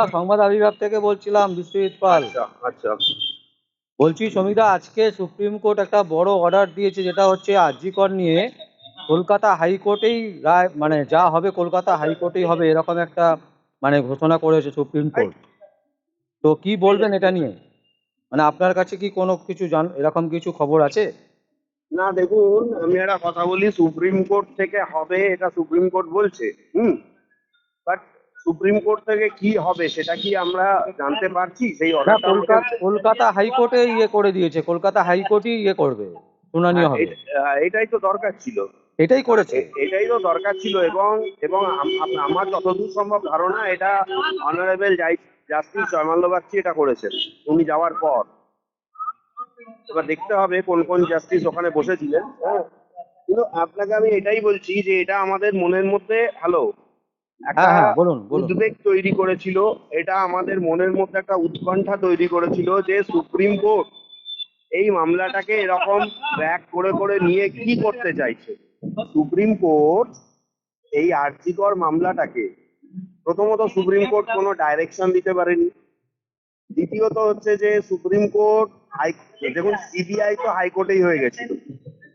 সমীরদা সংবাদ বিভাগ থেকে বলছিলাম বিশ্বজিৎ পাল। আচ্ছা আচ্ছা। বলছি সমীরদা আজকে সুপ্রিম কোর্ট একটা বড় অর্ডার দিয়েছে যেটা হচ্ছে নিয়ে কলকাতা হাইকোর্টেই রায় মানে যা হবে কলকাতা হাইকোর্টেই হবে এরকম একটা মানে ঘোষণা করেছে সুপ্রিম কোর্ট। তো কি বলবেন এটা নিয়ে? মানে আপনার কাছে কি কোনো কিছু জান এরকম কিছু খবর আছে? না দেখুন আমি একটা কথা বলি সুপ্রিম কোর্ট থেকে হবে এটা সুপ্রিম কোর্ট বলছে হুম? বাট সুপ্রিম কোর্ট থেকে কি হবে সেটা কি আমরা জানতে পারছি? সেই না অর্ডারটা কলকাতা হাইকোর্টে ইয়ে করে দিয়েছে। কলকাতা হাইকোর্টই ইয়ে করবে। শুনানি হবে। এটাই তো দরকার ছিল। এটাই করেছে। এটাই তো দরকার ছিল এবং এবং আম- আম- আমার যতদূর সম্ভব ধারণা এটা অনারেবল জাস্টিস জয়মাল্য বাগচি এটা করেছেন। উনি যাওয়ার পর। এবার দেখতে হবে কোন কোন জাস্টিস ওখানে বসেছিলেন। হ্যাঁ। কিন্তু আপনাকে আমি এটাই বলছি যে এটা আমাদের মনের মধ্যে হ্যালো একটা হ্যাঁ হ্যাঁ উদ্বেগ তৈরি করেছিল এটা আমাদের মনের মধ্যে একটা উৎকণ্ঠা তৈরি করেছিল যে সুপ্রিম কোর্ট এই মামলাটাকে এরকম ট্র্যাক করে করে নিয়ে কি করতে চাইছে? সুপ্রিম কোর্ট এই আর্জিকর মামলাটাকে প্রথমত সুপ্রিম কোর্ট কোনো ডাইরেকশন দিতে পারেনি। দ্বিতীয়ত হচ্ছে যে সুপ্রিম কোর্ট হাই দেখুন সিবিআই তো হাইকোর্টেই হয়ে গেছিল।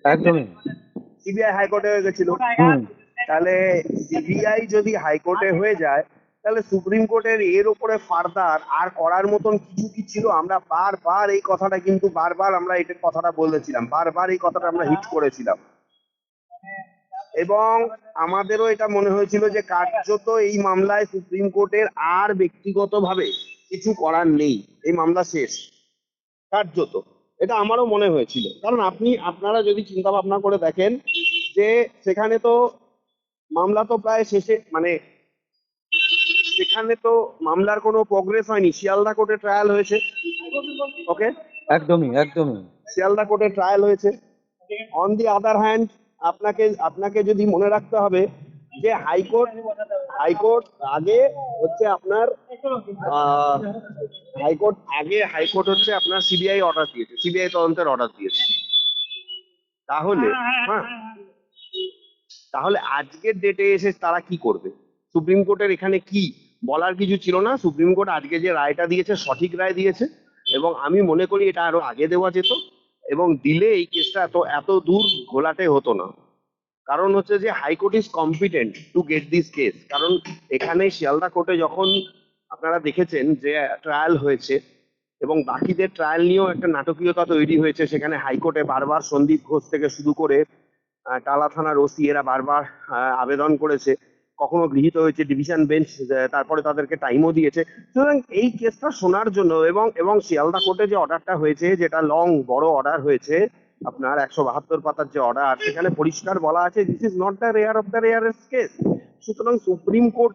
একদমই। সিবিআই হাইকোর্টে হয়ে গেছিল। তাহলে সিবিআই যদি হাইকোর্টে হয়ে যায়, তাহলে সুপ্রিম কোর্টের এর উপরে ফার্দার আর করার মতন কিছু কি ছিল? আমরা বারবার এই কথাটা কিন্তু বারবার আমরা এটা কথাটা বলেছিলাম, বারবার এই কথাটা আমরা হিট করেছিলাম। এবং আমাদেরও এটা মনে হয়েছিল যে কার্যত এই মামলায় সুপ্রিম কোর্টের আর ব্যক্তিগতভাবে কিছু করার নেই, এই মামলা শেষ, কার্যত। এটা আমারও মনে হয়েছিল। কারণ আপনি, আপনারা যদি চিন্তা ভাবনা করে দেখেন যে সেখানে তো মামলা তো প্রায় শেষে মানে সেখানে তো মামলার কোনো প্রোগ্রেস হয়নি। শিয়ালদা কোর্টে ট্রায়াল হয়েছে। ওকে একদমই একদমই। শিয়ালদা কোর্টে ট্রায়াল হয়েছে। অন দি আদার হ্যান্ড আপনাকে আপনাকে যদি মনে রাখতে হবে যে হাইকোর্ট হাইকোর্ট আগে হচ্ছে আপনার হাইকোর্ট আগে হাইকোর্ট হচ্ছে আপনার সিবিআই অর্ডার দিয়েছে। সিবিআই তদন্তের অর্ডার দিয়েছে। তাহলে হ্যাঁ তাহলে আজকের ডেটে এসে তারা কি করবে? সুপ্রিম কোর্টের এখানে কি বলার কিছু ছিল না? সুপ্রিম কোর্ট আজকে যে রায়টা দিয়েছে, সঠিক রায় দিয়েছে এবং আমি মনে করি এটা আরও আগে দেওয়া যেত এবং দিলে এই কেসটা এত এত দূর ঘোলাটে হতো না। কারণ হচ্ছে যে high court is competent to get this case কারণ এখানে শিয়ালদা কোর্টে যখন আপনারা দেখেছেন যে ট্রায়াল হয়েছে এবং বাকিদের ট্রায়াল নিয়েও একটা নাটকীয়তা তৈরি হয়েছে, সেখানে হাইকোর্টে বারবার সন্দীপ ঘোষ থেকে শুরু করে টালা থানার ওসি এরা বারবার আবেদন করেছে। কখনো গৃহীত হয়েছে ডিভিশন বেঞ্চ তারপরে তাদেরকে টাইমও দিয়েছে। সুতরাং এই কেসটা শোনার জন্য এবং এবং শিয়ালদা কোর্টে যে অর্ডারটা হয়েছে, যেটা লং বড় অর্ডার হয়েছে, আপনার একশো বাহাত্তর পাতার যে অর্ডার সেখানে পরিষ্কার বলা আছে this is not the rare of the rarest case সুতরাং সুপ্রিম কোর্ট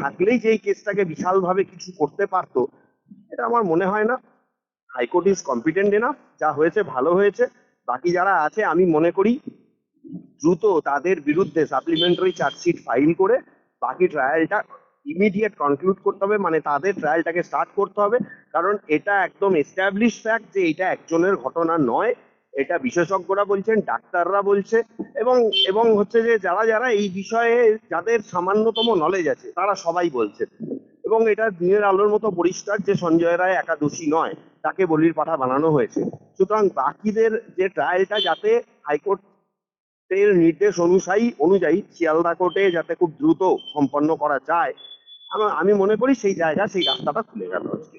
থাকলেই যে এই কেসটাকে বিশালভাবে কিছু করতে পারতো, এটা আমার মনে হয় না। হাইকোর্ট ইজ কম্পিটেন্ট এনাফ যা হয়েছে ভালো হয়েছে। বাকি যারা আছে, আমি মনে করি দ্রুত তাদের বিরুদ্ধে সাপ্লিমেন্টারি চার্জশিট ফাইল করে বাকি ট্রায়ালটা ইমিডিয়েট কনক্লুড করতে হবে মানে তাদের ট্রায়ালটাকে স্টার্ট করতে হবে। কারণ এটা একদম এস্টাবলিশ ফ্যাক্ট যে এটা একজনের ঘটনা নয়, এটা বিশেষজ্ঞরা বলছেন, ডাক্তাররা বলছে, এবং এবং হচ্ছে যে যারা যারা এই বিষয়ে যাদের সামান্যতম নলেজ আছে, তারা সবাই বলছে এবং এটা দিনের আলোর মতো পরিষ্কার যে সঞ্জয় রায় একা দোষী নয়, তাকে বলির পাঠা বানানো হয়েছে। সুতরাং বাকিদের যে ট্রায়ালটা যাতে হাইকোর্ট এর নির্দেশ অনুযায়ী অনুযায়ী শিয়ালদা কোর্টে যাতে খুব দ্রুত সম্পন্ন করা যায় আমা- মনে করি সেই জায়গা সেই রাস্তাটা খুলে গেল আজকে।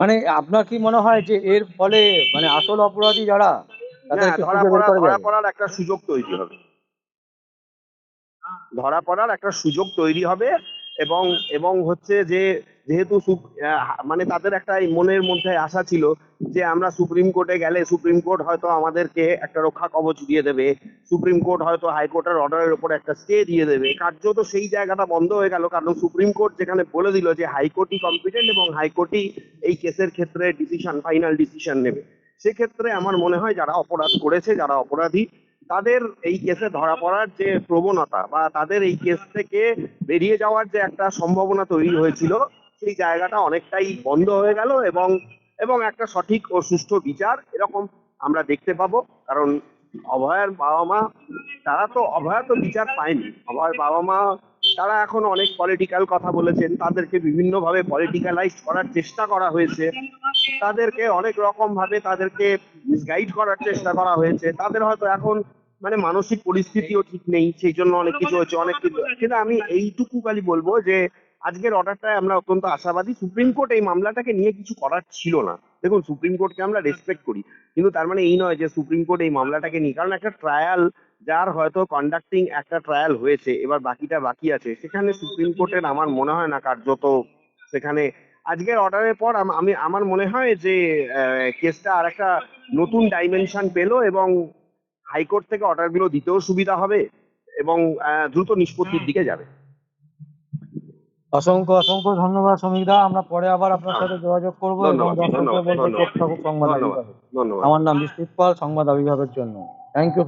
মানে আপনার কি মনে হয় যে এর ফলে মানে আসল অপরাধী যারা ধরা পড়া ধরা পড়ার একটা সুযোগ তৈরি হবে। ধরা পড়ার একটা সুযোগ তৈরি হবে এবং এবং হচ্ছে যে, যেহেতু মানে তাদের একটা মনের মধ্যে আশা ছিল যে আমরা সুপ্রিম কোর্টে গেলে সুপ্রিম কোর্ট হয়তো আমাদেরকে একটা রক্ষা কবচ দিয়ে দেবে, সুপ্রিম কোর্ট হয়তো হাইকোর্টের অর্ডারের উপর একটা স্টে দিয়ে দেবে। কার্যত সেই জায়গাটা বন্ধ হয়ে গেল, কারণ সুপ্রিম কোর্ট যেখানে বলে দিল যে হাইকোর্টই কম্পিটেন্ট এবং হাইকোর্টই এই কেসের ক্ষেত্রে ডিসিশন ফাইনাল ডিসিশন নেবে। সেক্ষেত্রে আমার মনে হয় যারা অপরাধ করেছে, যারা অপরাধী তাদের এই কেসে ধরা পড়ার যে প্রবণতা বা তাদের এই কেস থেকে বেরিয়ে যাওয়ার যে একটা সম্ভাবনা তৈরি হয়েছিল, সেই জায়গাটা অনেকটাই বন্ধ হয়ে গেল এবং এবং একটা সঠিক ও সুষ্ঠু বিচার এরকম আমরা দেখতে পাবো। কারণ অভয়ার বাবা মা, তারা তো, অভয়া তো বিচার পায়নি। অভয়ের বাবা মা, তারা এখন অনেক পলিটিক্যাল কথা বলেছেন। তাদেরকে বিভিন্নভাবে পলিটিক্যালাইজ করার চেষ্টা করা হয়েছে। তাদেরকে অনেক রকম ভাবে তাদেরকে মিসগাইড করার চেষ্টা করা হয়েছে। তাদের হয়তো এখন মানে মানসিক পরিস্থিতিও ঠিক নেই, সেই জন্য অনেক কিছু হচ্ছে অনেক কিছু কিন্তু আমি এইটুকু খালি বলব যে, আজকের অর্ডারটায় আমরা অত্যন্ত আশাবাদী। সুপ্রিম কোর্ট এই মামলাটাকে নিয়ে কিছু করার ছিল না। দেখুন সুপ্রিম কোর্টকে আমরা রেসপেক্ট করি। কিন্তু তার মানে এই নয় যে সুপ্রিম কোর্ট এই মামলাটাকে নিয়ে, কারণ একটা ট্রায়াল যার হয়তো কন্ডাক্টিং একটা ট্রায়াল হয়েছে, এবার বাকিটা বাকি আছে, সেখানে সুপ্রিম কোর্টের আমার মনে হয় না কার্যত সেখানে আজকের অর্ডারের পর আম- আমি আমার মনে হয় যে কেসটা আর একটা নতুন ডাইমেনশন পেল এবং হাইকোর্ট থেকে অর্ডারগুলো দিতেও সুবিধা হবে এবং দ্রুত নিষ্পত্তির দিকে যাবে। অসংখ্য অসংখ্য ধন্যবাদ শ্রমিকদা আমরা পরে আবার আপনার সাথে যোগাযোগ করব এবং দর্শকদের সংবাদ আমার নাম বিস্মিত পাল সংবাদ আবির্ভাবের জন্য। Thank you